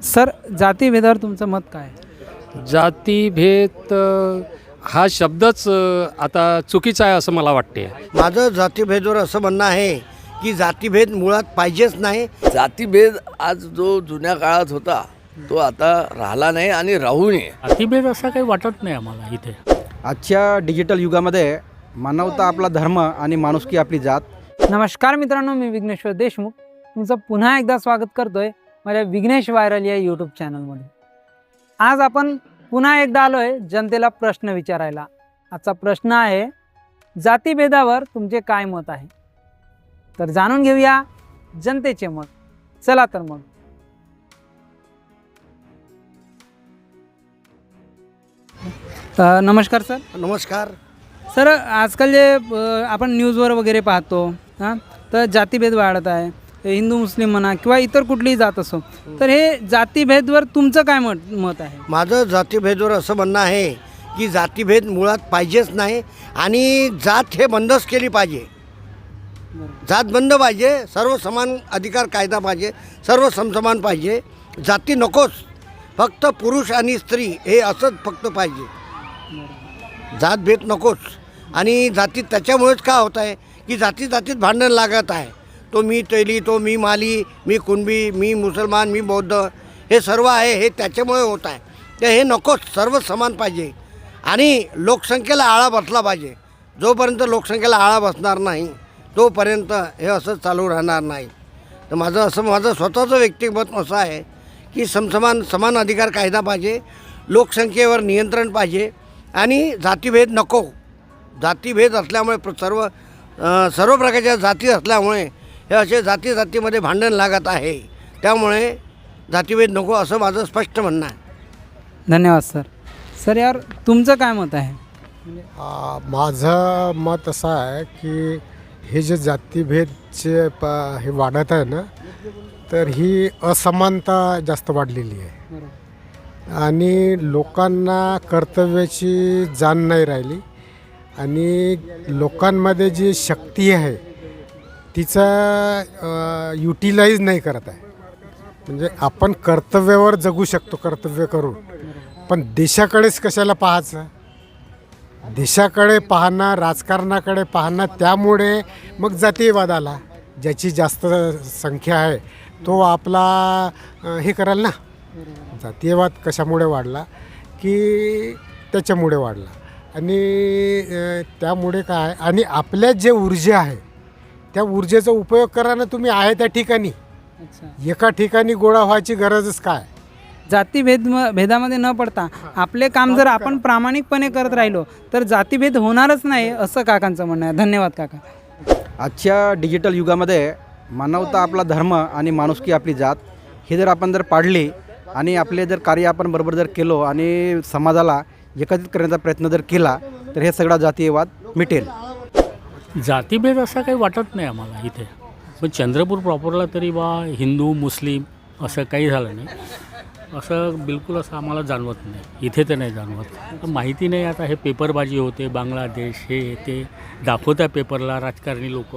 Sir जातीभेदावर तुमचं मत काय? जातीभेद अ, हा शब्दच अ, आता चुकीचा आहे असं मला वाटते माझं जातीभेदवर असं म्हणणं आहे की जातीभेद मुळात पाहिजेच नाही. जातीभेद आज जो जुन्या काळात होता तो आता राहिला नाही आणि राहू नये. अतिभेद असा काही वाटत नाही आम्हाला इथे. आजच्या डिजिटल युगामध्ये मानवता आपला धर्म आणि माणुसकी आपली जात. नमस्कार मित्रांनो मी विघ्नेश्वर देशमुख. तुमचं पुन्हा एकदा स्वागत करतोय. माझ्या विघ्नेश व्हायरल या यूट्यूब चॅनलमध्ये आज आपण पुन्हा एकदा आलो आहे जनतेला प्रश्न विचारायला. आजचा प्रश्न आहे जातीभेदावर तुमचे काय मत आहे? तर जाणून घेऊया जनतेचे मत. चला तर मग. नमस्कार सर. नमस्कार. सर आजकाल जे आपण न्यूजवर वगैरे पाहतो हां तर जातीभेद वाढत आहे. हिंदू मुस्लिम म्हणा किंवा इतर कुठलीही जात असो तर हे जातीभेदवर तुमचं काय मत मत आहे? माझं जातीभेदवर असं म्हणणं आहे की जातीभेद मुळात पाहिजेच नाही आणि जात हे बंदच केली पाहिजे. जात बंद पाहिजे सर्व समान अधिकार कायदा पाहिजे सर्व समसमान पाहिजे. जाती नकोच फक्त पुरुष आणि स्त्री हे असंच फक्त पाहिजे. जातभेद नकोच आणि जातीत त्याच्यामुळेच का होत आहे की जाती जातीत भांडण लागत आहे. तो मी तेली तो मी माली मी कुणबी मी मुसलमान मी बौद्ध हे सर्व आहे हे त्याच्यामुळे होत आहे. ते हे नको सर्व समान पाहिजे. आणि लोकसंख्येला आळा बसला पाहिजे. जोपर्यंत लोकसंख्येला आळा बसणार नाही तोपर्यंत हे असं चालू राहणार नाही. तर माझं असं माझं स्वतःचं व्यक्तिमत असं आहे की समसमान समान अधिकार कायदा पाहिजे लोकसंख्येवर नियंत्रण पाहिजे आणि जातीभेद नको. जातीभेद असल्यामुळे सर्व सर्व प्रकारच्या जाती असल्यामुळे हे असे जाती जातीमध्ये भांडण लागत आहे. त्यामुळे जातीभेद नको असं माझं स्पष्ट म्हणणं आहे. धन्यवाद सर. सर यार तुमचं काय मत आहे? माझं मत असं आहे की हे जे जातीभेदचे प हे वाढत आहे ना तर ही असमानता जास्त वाढलेली आहे. आणि लोकांना कर्तव्याची जाण नाही राहिली. आणि लोकांमध्ये जी शक्ती आहे तिचा युटिलाइज नाही करत आहे. म्हणजे आपण कर्तव्यावर जगू शकतो कर्तव्य करून. पण देशाकडेच कशाला पाहायचं? देशाकडे पाहणं राजकारणाकडे पाहणं त्यामुळे मग जातीयवाद आला ज्याची जास्त संख्या आहे तो आपला हे कराल ना. जातीयवाद कशामुळे वाढला? की त्याच्यामुळे वाढला. आणि त्यामुळे काय आणि आपल्यात जे ऊर्जा आहे त्या ऊर्जेचा उपयोग करा ना तुम्ही आहे त्या ठिकाणी. अच्छा. एका ठिकाणी गोळा व्हायची गरजच काय? जातीभेद म- भेदामध्ये न पडता आपले काम जर आपण प्रामाणिकपणे करत राहिलो तर जातीभेद होणारच नाही असं काकांचं म्हणणं आहे. धन्यवाद काका. आजच्या डिजिटल युगामध्ये मानवता आपला धर्म आणि माणुसकी आपली जात हे जर आपण जर पाडली आणि आपले जर कार्य आपण बरोबर जर केलो आणि समाजाला एकत्रित करण्याचा प्रयत्न जर केला तर हे सगळा जातीयवाद मिटेल. जातीभेद असा काही वाटत नाही आम्हाला इथे. पण चंद्रपूर प्रॉपरला तरी बा हिंदू मुस्लिम असं काही झालं नाही. असं बिलकुल असं आम्हाला जाणवत नाही. इथे तर नाही जाणवत. माहिती नाही आता हे पेपरबाजी होते बांगलादेश हे ते दाखवत्या पेपरला राजकारणी लोक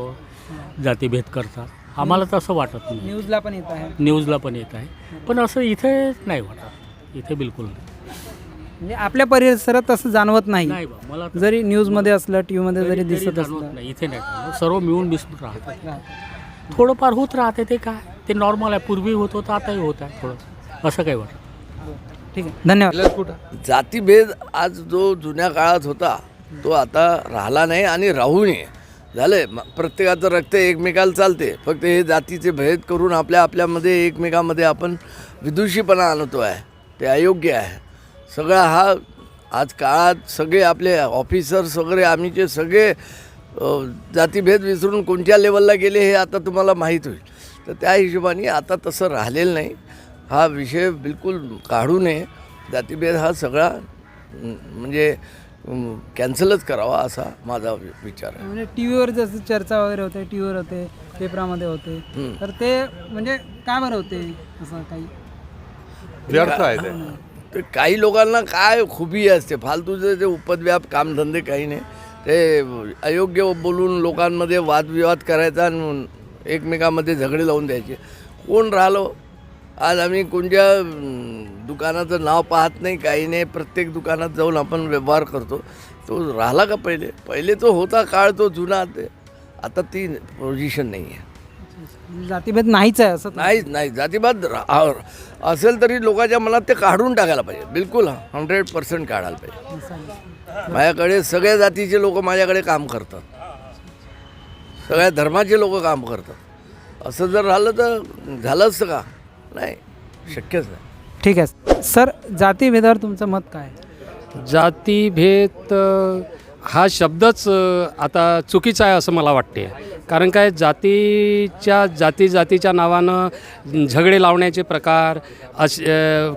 जातीभेद करतात. आम्हाला तर असं वाटत नाही. न्यूजला पण येत आहे. न्यूजला पण येत आहे. पण असं इथे नाही वाटत. इथे बिलकुल नाही. म्हणजे आपल्या परिसरात असं जाणवत नाही. नाही बा मला तर जरी न्यूजमध्ये असलं टी व्हीमध्ये जरी तरी दिसत जाणवत असलं. नाही इथे नाही जाणवत. सर्व मिळून मिसळून राहतात. थोडंफार होत राहते ते काय ते नॉर्मल आहे. पूर्वी होत होतं आताही होत आहे थोडं. असं काही वाटत ठीक आहे. धन्यवाद. जातीभेद आज जो जुन्या काळात होता तो आता राहिला नाही आणि राहू नये झालं म- प्रत्येकाचं रक्त एकमेकाला चालते. फक्त हे जातीचे भेद करून आपल्या आपल्यामध्ये एकमेकामध्ये आपण विदुषीपणा आणतो आहे. ते अयोग्य आहे. सगळा हा आज काळात सगळे आपले ऑफिसर्स वगैरे आम्हीचे सगळे अ, जातीभेद विसरून कोणत्या लेवलला गेले हे आता तुम्हाला माहीत होईल. तर त्या हिशोबाने आता तसं राहिलेलं नाही. हा विषय बिलकुल काढू नये. जातीभेद हा सगळा म्हणजे कॅन्सलच करावा असा माझा विचार आहे. म्हणजे टी व्हीवर जसं चर्चा वगैरे होते टी व्हीवर होते पेपरामध्ये होते तर ते म्हणजे काय बरं होते असं काही? व्यर्थ आहे तर काही लोकांना काय खुबी असते. फालतूचे जे उपद्व्याप कामधंदे काही नाही. ते अयोग्य बोलून लोकांमध्ये वादविवाद करायचा आणि एकमेकामध्ये झगडे लावून द्यायचे. कोण राहिलो? आज आम्ही कोणत्या दुकानाचं नाव पाहत नाही काही नाही. प्रत्येक दुकानात जाऊन आपण व्यवहार करतो. तो राहिला का पहिले? पहिले तो होता काळ तो जुना. ते आता ती पोझिशन नाही आहे जातीभेद नाहीच आहे असं नाहीच नाही रा- आ- असेल तरी लोकांच्या मनात ते काढून टाकायला पाहिजे. बिलकुल हंड्रेड पर्सेंट काढायला पाहिजे. माझ्याकडे सगळ्या जातीचे लोक माझ्याकडे काम करतात. सगळ्या धर्माचे लोक काम करतात. असं जर राहिलं तर झालं असतं का? नाही. शक्यच नाही. ठीक आहे. सर जातीभेदावर तुमचं मत काय? जातीभेद हा शब्दच आता चुकीचा आहे असं मला वाटते. कारण काय जातीच्या जाती जातीच्या नावानं झगडे लावण्याचे प्रकार असे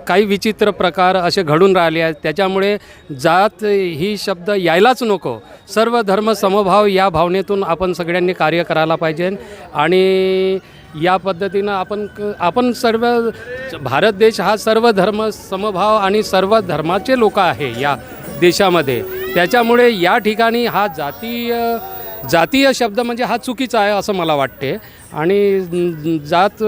काही विचित्र प्रकार असे घडून राहिले आहेत. त्याच्यामुळे जात ही शब्द यायलाच नको. सर्व धर्म समभाव या भावनेतून आपण सगळ्यांनी कार्य करायला पाहिजे. आणि या पद्धतीनं आपण क- आपण सर्व भारत देश हा सर्व धर्म समभाव आणि सर्व धर्माचे लोक आहे या देशामध्ये. त्याच्यामुळे या ठिकाणी हा जातीय जातीय शब्द म्हणजे हा चुकीचा आहे असं मला वाटते. आणि जात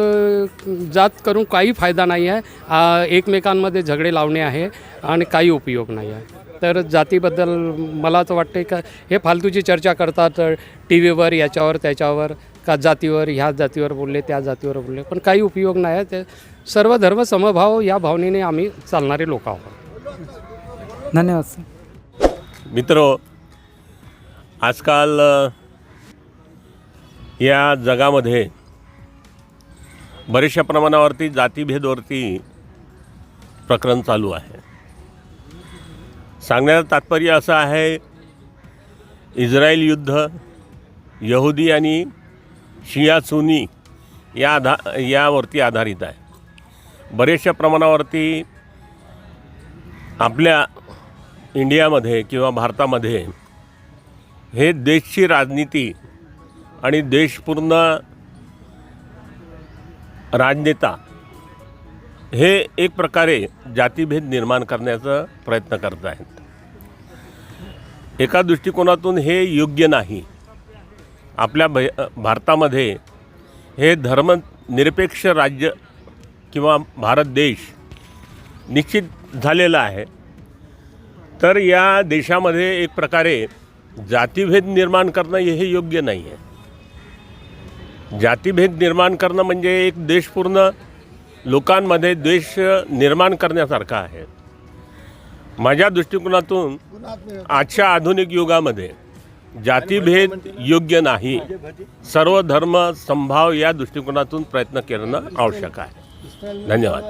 जात करून काही फायदा नाही आहे. एकमेकांमध्ये झगडे लावणे आहे आणि काही उपयोग नाही आहे. तर जातीबद्दल मला तर वाटते का हे फालतूची चर्चा करतात टी व्हीवर याच्यावर त्याच्यावर का जातीवर ह्या जातीवर बोलले त्या जातीवर बोलले. पण काही उपयोग नाही आहे. ते सर्व धर्म समभाव या भावनेने आम्ही चालणारे लोक आहोत. धन्यवाद सर. मित्र आजकाल या जगामध्ये बऱ्याचशा प्रमाणावरती जातीभेदवरती प्रकरण चालू आहे. सांगण्याचं तात्पर्य असं आहे इस्रायल युद्ध यहुदी आणि शिया सुनी या आधा यावरती आधारित आहे. बरेचशा प्रमाणावरती आपल्या इंडियामध्ये किंवा भारतामध्ये हे देशची राजनीती आणि देशपूर्ण राजनेता हे एक प्रकारे जातीभेद निर्माण करण्याचा प्रयत्न करत आहेत. एका दृष्टिकोनातून हे योग्य नाही. आपल्या भय भारतामध्ये हे धर्मनिरपेक्ष राज्य किंवा भारत देश निश्चित झालेला आहे. तर या देशामध्ये एक प्रकारे जातीभेद निर्माण करणं हे योग्य नाही आहे जातीभेद निर्माण करणं म्हणजे एक देशपूर्ण लोकांमध्ये द्वेष निर्माण करण्यासारखा आहे. माझ्या दृष्टिकोनातून आजच्या आधुनिक युगामध्ये जातीभेद योग्य नाही. सर्व धर्म संभाव या दृष्टिकोनातून प्रयत्न करणं आवश्यक आहे. धन्यवाद.